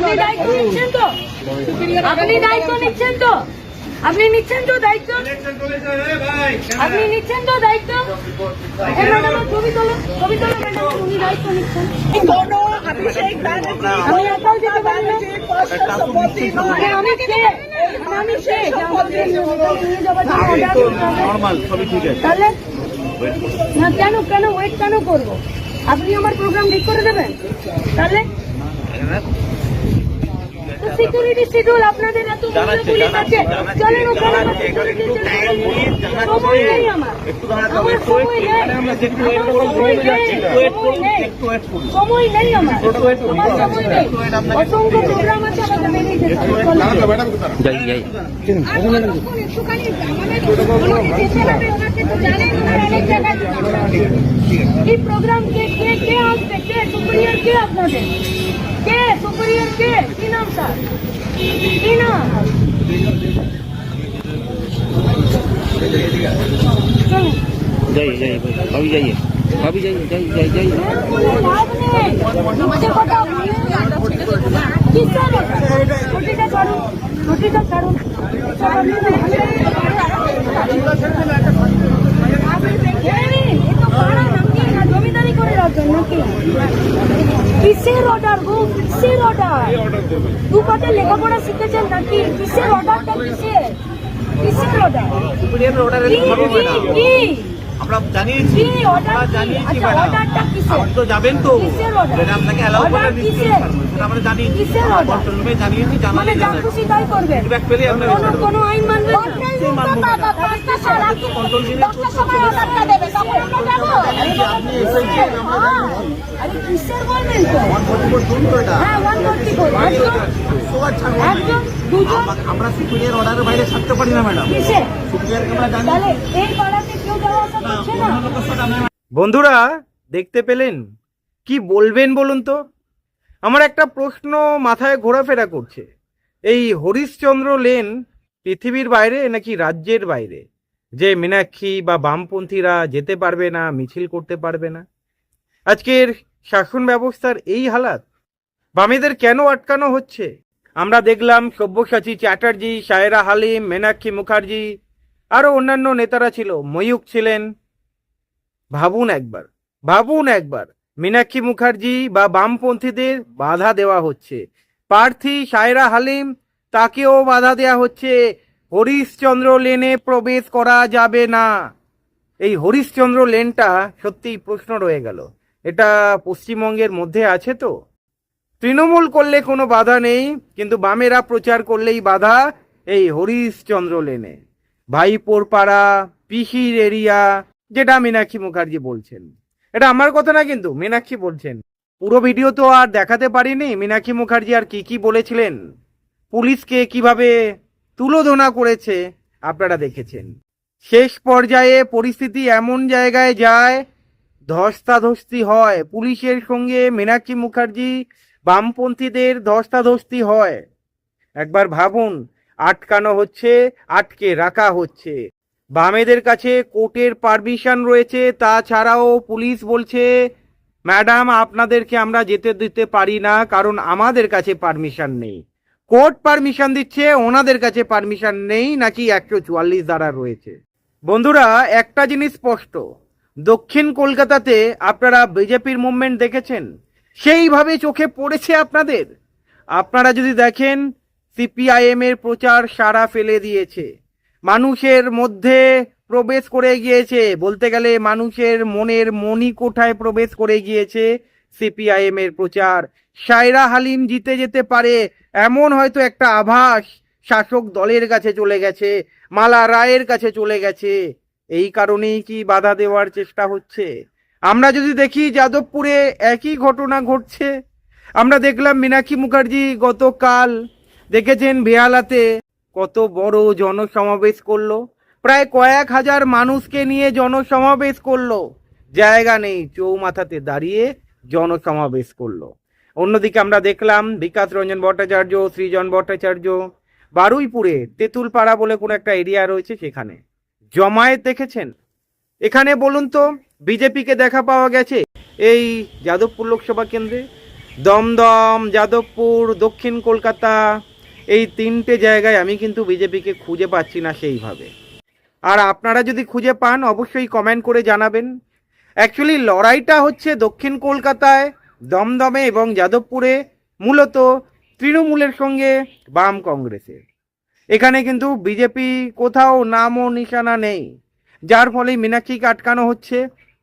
আপনি দায়িত্ব নিচ্ছেন তো? আপনি দায়িত্ব নিচ্ছেন তো? আপনি নিচ্ছেন তো দায়িত্ব? আপনি নিচ্ছেন তো দায়িত্ব? ছবি তোলো ছবি তোলো ম্যাডাম উনি নিচ্ছেন। অভিষেক আমি একাও যেতে পারি আমি কে? আমি তাহলে না কেন কেন ওয়েট কেন করব? আপনি আমার প্রোগ্রাম ঠিক করে দেবেন? তাহলে? সিকিউরিটি শিডিউল আপনাদের এত পুলিশ আছে চলেন ওখানে। সময় নেই আমার। আমার সময় নেই। আমরা সময় নেই। সময় নেই আমার। আমার সময় নেই। অসংখ্য প্রোগ্রাম আছে আমাকে বেরিয়ে যেতে। একটুখানি আমাদের এই প্রোগ্রাম কে কে কে আসবে? কে সুপিরিয়র কে আপনাদের? কে? সুপিরিয়র কে? কি নাম স্যার? কি নাম। যাই যাই ভাবি যাইয়ে। ভাবি যাই যাই যাই যাই? ছুটিটা ছাড়ুন, ছুটিটা ছাড়ুন। জমিদারি করে রাখবেন নাকি? কিসের অর্ডার গো? কিসের অর্ডার দু পাতে লেখাপড়া শিখেছেন নাকি? কিসের অর্ডারটা কিসের? কিসের অর্ডার কি ম্যাডাম আমরা জানিয়েছি আমরা জানিয়েছি আচ্ছা, ম্যাডাম? আপনি তো যাবেন তো? যেটা আপনাকে অ্যালাউ করে। সেটা আমরা জানিয়েছি। কিসের কন্ট্রোল রুমে জানিয়েছি মানে জানালে জানাবেন তাই করবেন। পেলেই কোনো কোনো আইন মানবেন না? আমরা সুপ্রিমের অর্ডারের বাইরে ছাড়তে পারি না ম্যাডাম বন্ধুরা, দেখতে পেলেন? কি বলবেন বলুন তো? আমার একটা প্রশ্ন মাথায় ঘোরাফেরা করছে। এই হরিশচন্দ্র লেন পৃথিবীর বাইরে নাকি রাজ্যের বাইরে? যে মীনাক্ষী বা বামপন্থীরা যেতে পারবে না, মিছিল করতে পারবে না। আজকের শাসন ব্যবস্থার এই হালাত বামেদের কেন আটকানো হচ্ছে? আমরা দেখলাম সব্যসাচী চ্যাটার্জি সায়রা হালিম, মীনাক্ষী মুখার্জি আরও অন্যান্য নেতারা ছিল। ময়ূক ছিলেন। ভাবুন একবার ভাবুন একবার, মীনাক্ষী মুখার্জি বা বামপন্থীদের বাধা দেওয়া হচ্ছে। প্রার্থী সায়রা হালিম, তাকেও বাধা দেওয়া হচ্ছে। হরিশচন্দ্র লেনে প্রবেশ করা যাবে না। এই হরিশচন্দ্র লেনটা সত্যিই প্রশ্ন রয়ে গেল। এটা পশ্চিমবঙ্গের মধ্যে আছে তো? তৃণমূল করলে কোনো বাধা নেই, কিন্তু বামেরা প্রচার করলেই বাধা এই হরিশচন্দ্র লেনে। ভাইপোর পাড়া পিসির এরিয়া, যেটা মীনাক্ষী মুখার্জি বলছেন। এটা আমার কথা না কিন্তু, মীনাক্ষী বলছেন। পুরো ভিডিও তো আর দেখাতে পারিনি। মীনাক্ষী মুখার্জি আর কি কি বলেছিলেন? পুলিশকে কীভাবে তুলোধনা করেছে, আপনারা দেখেছেন। শেষ পর্যায়ে পরিস্থিতি এমন জায়গায় যায়, ধস্তাধস্তি হয়। পুলিশের সঙ্গে মীনাক্ষী মুখার্জি বামপন্থীদের ধস্তাধস্তি হয়। একবার ভাবুন, আটকানো হচ্ছে, আটকে রাখা হচ্ছে। বামেদের কাছে কোর্টের পারমিশন রয়েছে, তাছাড়াও পুলিশ বলছে, ম্যাডাম, আপনাদেরকে আমরা যেতে দিতে পারি না, কারণ আমাদের কাছে পারমিশন নেই। কোর্ট পারমিশন দিচ্ছে, ওনাদের কাছে পারমিশন নেই, নাকি একশো চুয়াল্লিশ দ্বারা রয়েছে? বন্ধুরা, একটা জিনিস স্পষ্ট। দক্ষিণ কলকাতাতে আপনারা বিজেপির মুভমেন্ট দেখেছেন? সেইভাবে চোখে পড়েছে আপনাদের? আপনারা যদি দেখেন সিপিআইএম এর প্রচার সারা ফেলে দিয়েছে। মানুষের মধ্যে প্রবেশ করে গিয়েছে, বলতে গেলে মানুষের মনের মনি কোঠায় প্রবেশ করে গিয়েছে সিপিআইএম এর প্রচার। সায়রা হালিম জিতে যেতে পারে, এমন হয়তো একটা আভাস। শাসক দলের কাছে চলে গেছে, মালা রায়ের কাছে চলে গেছে। এই কারণেই কি বাধা দেওয়ার চেষ্টা হচ্ছে? আমরা যদি দেখি যাদবপুরে একই ঘটনা ঘটছে। আমরা দেখলাম মীনাক্ষী মুখার্জি গতকাল দেখেছেন বেহালাতে কত বড় জনসমাবেশ করল। প্রায় কয়েক হাজার মানুষকে নিয়ে জনসমাবেশ করল। জায়গা নেই, চৌমাথাতে দাঁড়িয়ে জনসমাবেশ করল। অন্যদিকে আমরা দেখলাম বিকাশ রঞ্জন ভট্টাচার্য, সৃজন ভট্টাচার্য, বারুইপুরে তেঁতুলপাড়া বলে কোনো একটা এরিয়া রয়েছে সেখানে। জমায়েত দেখেছেন? এখানে বলুন তো, বিজেপিকে দেখা পাওয়া গেছে এই যাদবপুর লোকসভা কেন্দ্রে? দমদম, যাদবপুর, দক্ষিণ কলকাতা, এই তিনটে জায়গায় আমি কিন্তু বিজেপিকে খুঁজে পাচ্ছি না সেইভাবে। আর আপনারা যদি খুঁজে পান, অবশ্যই কমেন্ট করে জানাবেন। অ্যাকচুয়ালি লড়াইটা হচ্ছে দক্ষিণ কলকাতায় দমদমে এবং যাদবপুরে, মূলত তৃণমূলের সঙ্গে বাম কংগ্রেসের এখানে কিন্তু বিজেপি কোথাও নাম ও নিশানা নেই। যার ফলে মীনাক্ষীকে আটকানো হচ্ছে।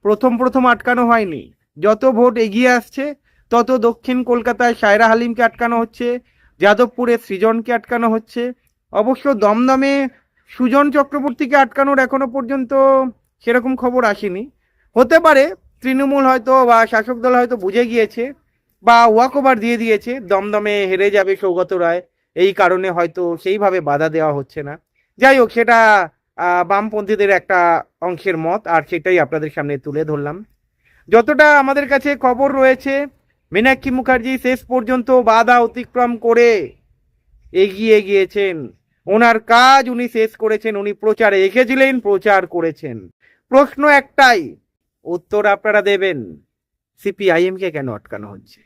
প্রথম প্রথম আটকানো হয়নি। যত ভোট এগিয়ে আসছে, তত দক্ষিণ কলকাতায় সায়রা হালিমকে আটকানো হচ্ছে, যাদবপুরে সৃজনকে আটকানো হচ্ছে। অবশ্য দমদমে সুজন চক্রবর্তীকে আটকানোর এখনও পর্যন্ত সেরকম খবর আসেনি। হতে পারে তৃণমূল হয়তো বা শাসক দল হয়তো বুঝে গিয়েছে বা ওয়াকওভার দিয়ে দিয়েছে, দমদমে হেরে যাবে সৌগত রায়, এই কারণে হয়তো সেইভাবে বাধা দেওয়া হচ্ছে না। যাই হোক, সেটা বামপন্থীদের একটা অংশের মত, আর সেটাই আপনাদের সামনে তুলে ধরলাম। যতটা আমাদের কাছে খবর রয়েছে, মীনাক্ষী মুখার্জি শেষ পর্যন্ত বাধা অতিক্রম করে এগিয়ে গিয়েছেন। ওনার কাজ উনি শেষ করেছেন, উনি প্রচারে এঁকেছিলেন, প্রচার করেছেন। প্রশ্ন একটাই উত্তর আপনারা দেবেন। সিপিআইএমকে কেন আটকানো হচ্ছে?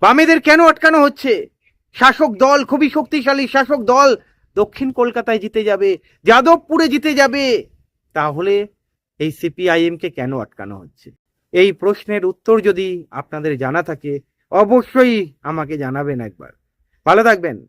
বামেদের কেন আটকানো হচ্ছে? শাসক দল খুবই শক্তিশালী, শাসক দল দক্ষিণ কলকাতায় জিতে যাবে, যাদবপুরে জিতে যাবে। তাহলে এই সিপিআইএমকে কেন আটকানো হচ্ছে? এই প্রশ্নের উত্তর যদি আপনাদের জানা থাকে, অবশ্যই আমাকে জানাবেন একবার। ভালো থাকবেন।